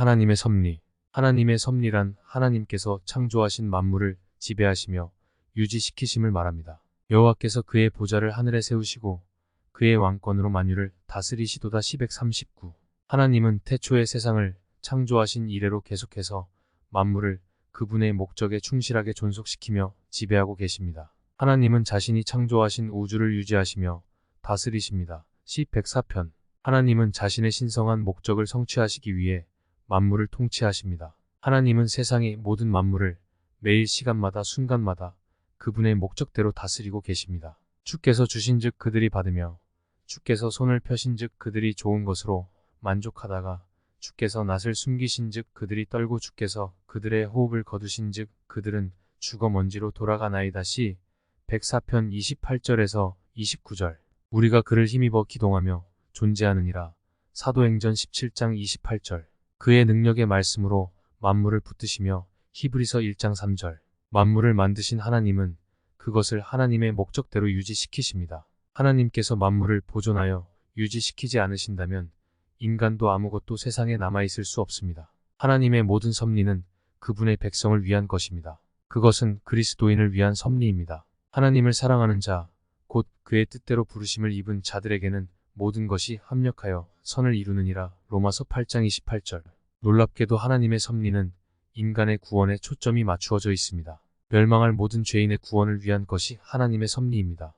하나님의 섭리. 하나님의 섭리란 하나님께서 창조하신 만물을 지배하시며 유지시키심을 말합니다. 여호와께서 그의 보좌를 하늘에 세우시고 그의 왕권으로 만유를 다스리시도다 1139. 하나님은 태초의 세상을 창조하신 이래로 계속해서 만물을 그분의 목적에 충실하게 존속시키며 지배하고 계십니다. 하나님은 자신이 창조하신 우주를 유지하시며 다스리십니다. 시 104편 하나님은 자신의 신성한 목적을 성취하시기 위해 만물을 통치하십니다. 하나님은 세상의 모든 만물을 매일 시간마다 순간마다 그분의 목적대로 다스리고 계십니다. 주께서 주신 즉 그들이 받으며 주께서 손을 펴신 즉 그들이 좋은 것으로 만족하다가 주께서 낯을 숨기신 즉 그들이 떨고 주께서 그들의 호흡을 거두신 즉 그들은 죽어 먼지로 돌아가나이다 시 104편 28절에서 29절 우리가 그를 힘입어 기동하며 존재하느니라 사도행전 17장 28절 그의 능력의 말씀으로 만물을 붙드시며 히브리서 1장 3절 만물을 만드신 하나님은 그것을 하나님의 목적대로 유지시키십니다. 하나님께서 만물을 보존하여 유지시키지 않으신다면 인간도 아무것도 세상에 남아있을 수 없습니다. 하나님의 모든 섭리는 그분의 백성을 위한 것입니다. 그것은 그리스도인을 위한 섭리입니다. 하나님을 사랑하는 자, 곧 그의 뜻대로 부르심을 입은 자들에게는 모든 것이 합력하여 선을 이루느니라 로마서 8장 28절 놀랍게도 하나님의 섭리는 인간의 구원에 초점이 맞추어져 있습니다. 멸망할 모든 죄인의 구원을 위한 것이 하나님의 섭리입니다.